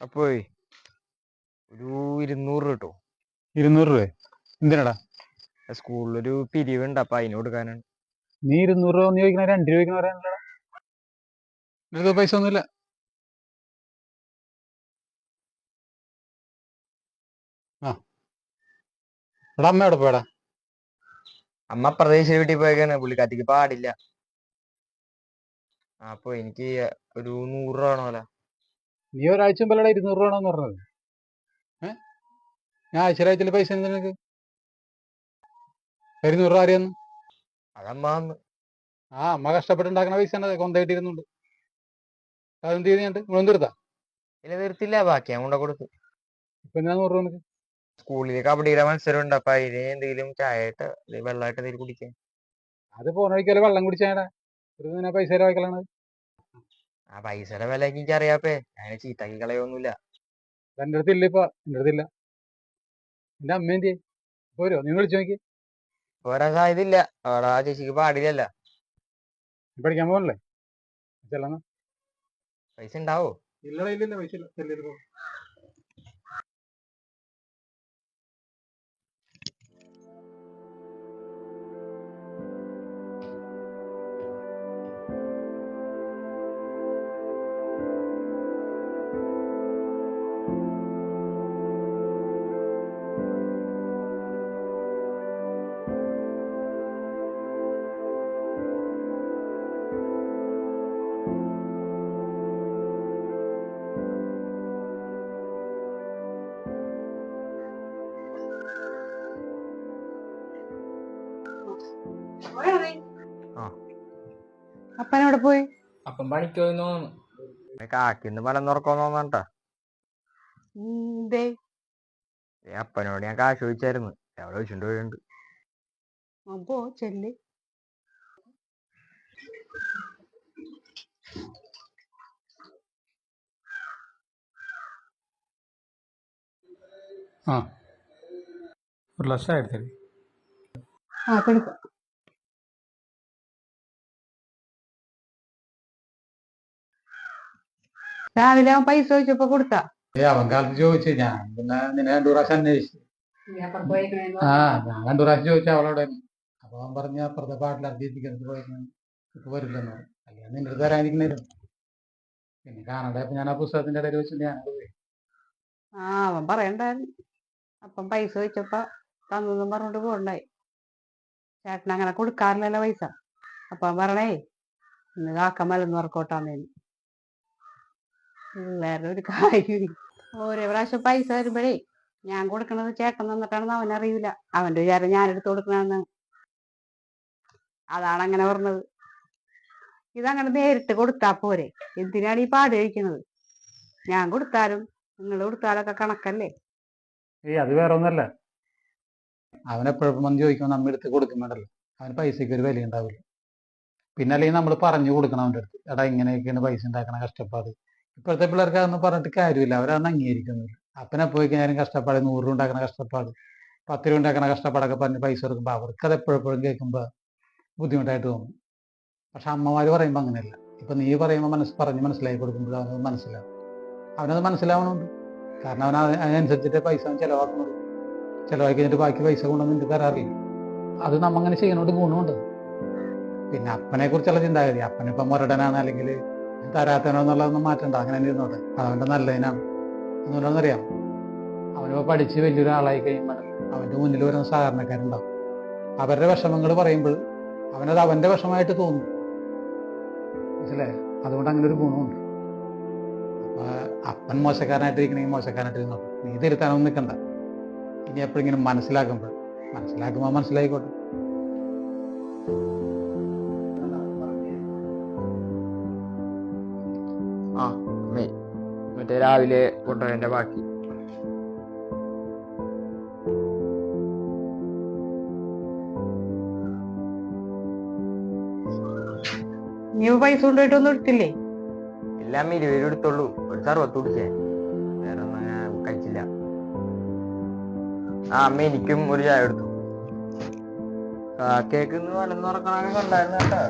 അപ്പോ ഒരു ഇരുന്നൂറ് രൂപ കിട്ടും ഇരുന്നൂറ് രൂപ? എന്തിനാടാ? സ്കൂളിലൊരു പിരിവുണ്ട് അപ്പൊ അതിന് കൊടുക്കാനാണ്. നീ ഇരുന്നൂറ് രൂപ ഒന്ന് ചോദിക്കണ രണ്ട് രൂപയ്ക്ക് പറയാനല്ലടാ. നിനക്ക് പൈസ ഒന്നുമില്ല. ആ. എടാ അമ്മ എവിടെ പോയടാ? അമ്മ പ്രദേശ വീട്ടിൽ പോയേക്കാണ് പുള്ളിക്കാത്തിക്ക് പാടില്ല. അപ്പൊ എനിക്ക് ഒരു നൂറ് രൂപ വേണമല്ലോ നീ ഒരാഴ്ച മുമ്പല്ലടാ ഇരുന്നൂറ് രൂപ ആണെന്ന് പറഞ്ഞത്? ഏ? ഞാൻ ആഴ്ച ആഴ്ചയിൽ പൈസ എന്ത് നിനക്ക്? ഇരുന്നൂറ് രൂപ ആരെയെന്ന്? അതമ്മ തന്നു. ആ അമ്മ കഷ്ടപ്പെട്ടുണ്ടാക്കണ പൈസ ഇരുന്നുണ്ട് അതെന്ത് ചെയ്യുന്നുണ്ട് ഗുണം തീർത്താ? ഇല്ല തീർത്തില്ല. ബാക്കി ഞാൻ കൊണ്ട കൊടുത്തു. ഇപ്പൊ ഞാൻ നൂറ് രൂപ നിനക്ക്? സ്കൂളിൽ കബഡിയുടെ മത്സരം ഉണ്ട്. അപ്പൊ അതിന് എന്തെങ്കിലും ചായയായിട്ട് അല്ലെങ്കിൽ വെള്ളമായിട്ട് എന്തെങ്കിലും കുടിക്കാൻ അത് പോണ വഴിക്കല്ലേ വെള്ളം കുടിച്ചാടാ. നിന്നെ പൈസ വായിക്കലാണ്? ആ പൈസയുടെ വില എനിക്ക് അറിയാപ്പേ ഞാൻ ചീത്താക്കി കളയൊന്നുമില്ല. എന്റെ അടുത്ത് ഇല്ല ഇപ്പൊ. എന്റെ അടുത്തില്ല എന്റെ അമ്മ എന്ത് പോരോ നിങ്ങൾ വിളിച്ചു നോക്കി പോരാൻ സാധ്യത ഇല്ല അവിടെ ആ ചേച്ചിക്ക് പാടില്ലല്ല. പഠിക്കാൻ പോകണല്ലേ? ചെല്ലണ. പൈസ ഉണ്ടാവോ? ഇല്ലടാ ഇല്ലില്ല. പൈസ ഇല്ല. ചെല്ലിട്ട് പോ അപ്പനവിടെ പോയി? അപ്പം പണിക്ക് പോയി തോന്നുന്നു. കാക്കിന്ന് പലം തുറക്കോന്ന് തോന്നണ്ടാ ദേ. അപ്പനോട് ഞാൻ കാശ് ചോദിച്ചായിരുന്നു. അവിടെ ചോദിച്ചിട്ട് പോയിട്ടുണ്ട് അപ്പോ ചെല്ല്. ആ. ഒരു ലക്ഷം എടുത്തേ ആ കൊടുക്ക രാവിലെ അവൻ പൈസ ചോദിച്ചപ്പോ കൊടുത്താ. ഏ അവൻ കാലത്ത് ചോദിച്ചു. ഞാൻ പിന്നെ നിന്നെ രണ്ടു പ്രാവശ്യം അന്വേഷിച്ചു. ആ ഞാൻ രണ്ടു പ്രാവശ്യം ചോദിച്ചു അവളോട്. അപ്പൊ അവൻ പറഞ്ഞ അപ്പുറത്തെ പാട്ടിൽ അർജിപ്പിക്കുന്നത് പോയിരുന്നു ഇപ്പൊ വരില്ലെന്ന് പറഞ്ഞു. അല്ലെങ്കിൽ നിന്റെ അടുത്ത് വരാനിരിക്കണായിരുന്നു പിന്നെ കാണാതെ ഞാൻ ആ പുസ്തകത്തിന്റെ ഇടയിൽ വെച്ചിട്ട് ഞാൻ പോയി. ആ അവൻ പറയണ്ടായിരുന്നു. അപ്പം പൈസ ചോദിച്ചപ്പോ തന്നെന്നും പറഞ്ഞോണ്ട് പോണ്ടായി ചേട്ടൻ അങ്ങനെ കൊടുക്കാറില്ലല്ലോ പൈസ. അപ്പൊ അവൻ പറയണേ ഇന്ന് കാക്കമ്മലെന്ന് മലന്ന് വർക്കോട്ടാന്നേന്ന്. പിള്ളേരുടെ ഒരു കാര്യം ഓരോ പ്രാവശ്യം പൈസ വരുമ്പോഴേ ഞാൻ കൊടുക്കണത് ചേട്ടൻ തന്നിട്ടാണെന്ന് അവനറിയില്ല അവന്റെ വിചാരം ഞാൻ എടുത്തു കൊടുക്കണെന്ന്. അതാണ് അങ്ങനെ പറഞ്ഞത്. ഇതങ്ങനെ നേരിട്ട് കൊടുത്താ പോരെ. എന്തിനാണ് ഈ പാട് കഴിക്കുന്നത്? ഞാൻ കൊടുത്താലും നിങ്ങൾ കൊടുത്താലൊക്കെ കണക്കല്ലേ? ഏയ് അത് വേറെ ഒന്നല്ല അവനെപ്പോഴും മന്തി ചോദിക്കുമ്പോൾ നമ്മൾ എടുത്ത് കൊടുക്കുമ്പോഴല്ലോ അവന് പൈസയ്ക്ക് ഒരു വില ഉണ്ടാവില്ല പിന്നെ അല്ലെങ്കിൽ നമ്മൾ പറഞ്ഞു കൊടുക്കണം അവന്റെ അടുത്ത്. എടാ ഇങ്ങനെയൊക്കെയാണ് പൈസ ഉണ്ടാക്കണ കഷ്ടപ്പാട്. ഇപ്പോഴത്തെ പിള്ളേർക്ക് അതൊന്നും പറഞ്ഞിട്ട് കാര്യമില്ല. അവരതൊന്നും അംഗീകരിക്കുന്നില്ല. അപ്പനെ പോയി കഴിഞ്ഞാലും കഷ്ടപ്പാട് നൂറ് രൂപ ഉണ്ടാക്കുന്ന കഷ്ടപ്പാട് പത്ത് രൂപ ഉണ്ടാക്കുന്ന കഷ്ടപ്പാടൊക്കെ പറഞ്ഞ് പൈസ കൊടുക്കുമ്പോൾ അവർക്ക് അത് എപ്പോഴെപ്പോഴും കേൾക്കുമ്പോൾ ബുദ്ധിമുട്ടായിട്ട് തോന്നും. പക്ഷെ അമ്മമാർ പറയുമ്പോൾ അങ്ങനെയല്ല. ഇപ്പം നീ പറയുമ്പോൾ മനസ്സ് പറഞ്ഞ് മനസ്സിലാക്കി കൊടുക്കുമ്പോൾ അവനത് മനസ്സിലാവും. അവനത് മനസ്സിലാവണമുണ്ട് കാരണം അവൻ അത് അതിനനുസരിച്ചിട്ട് പൈസ അവൻ ചിലവാക്കുന്നുണ്ട് ചിലവാക്കി കഴിഞ്ഞിട്ട് ബാക്കി പൈസ കൊണ്ടൊന്നും എനിക്ക് തരാറില്ല അത് നമ്മ അങ്ങനെ ചെയ്യണോണ്ട് ഗുണമുണ്ട് പിന്നെ അപ്പനെ കുറിച്ചുള്ള ചിന്താഗതി. അപ്പനിപ്പം മുരടനാണ് അല്ലെങ്കിൽ തരാത്തനോ എന്നുള്ളതൊന്നും മാറ്റണ്ട. അങ്ങനെ തന്നെ ഇരുന്നോട്ടെ. അതവന്റെ നല്ലതിനാണ്. എന്നുള്ളതെന്നറിയാം. അവനിപ്പോൾ പഠിച്ച് വലിയൊരാളായി കഴിയുമ്പോൾ അവന്റെ മുന്നിൽ വരുന്ന സാധാരണക്കാരുണ്ടാവും. അവരുടെ വിഷമങ്ങൾ പറയുമ്പോൾ അവനത് അവന്റെ വിഷമമായിട്ട് തോന്നും. മനസ്സിലായോ? അതുകൊണ്ട് അങ്ങനെ ഒരു ഗുണമുണ്ട്. അപ്പൊ അപ്പൻ മോശക്കാരനായിട്ടിരിക്കണമെങ്കിൽ മോശക്കാരനായിട്ട് നീ തിരുത്താനൊന്നും നിൽക്കണ്ട ഇനി എപ്പോഴെങ്കിലും മനസ്സിലാക്കുമ്പോൾ മനസ്സിലാക്കുമ്പോൾ മനസ്സിലായിക്കോട്ടെ. മറ്റേ രാവിലെ കൊണ്ടുവരേണ്ട ബാക്കി. നീ പൈസ കൊണ്ടുപോയിട്ടൊന്നും എടുത്തില്ലേ എല്ലാം ഇരുപത് രൂപ എടുത്തുള്ളൂ. ഒരു സർവത്ത് കുടിച്ചേ. വേറെ ഒന്നും അങ്ങനെ കഴിച്ചില്ല. ആ അമ്മ എനിക്കും ഒരു ചായ എടുത്തു. കേക്ക് ഇന്ന് വലന്ന് തുറക്കണൊക്കെ കണ്ടായിരുന്നു കേട്ടോ.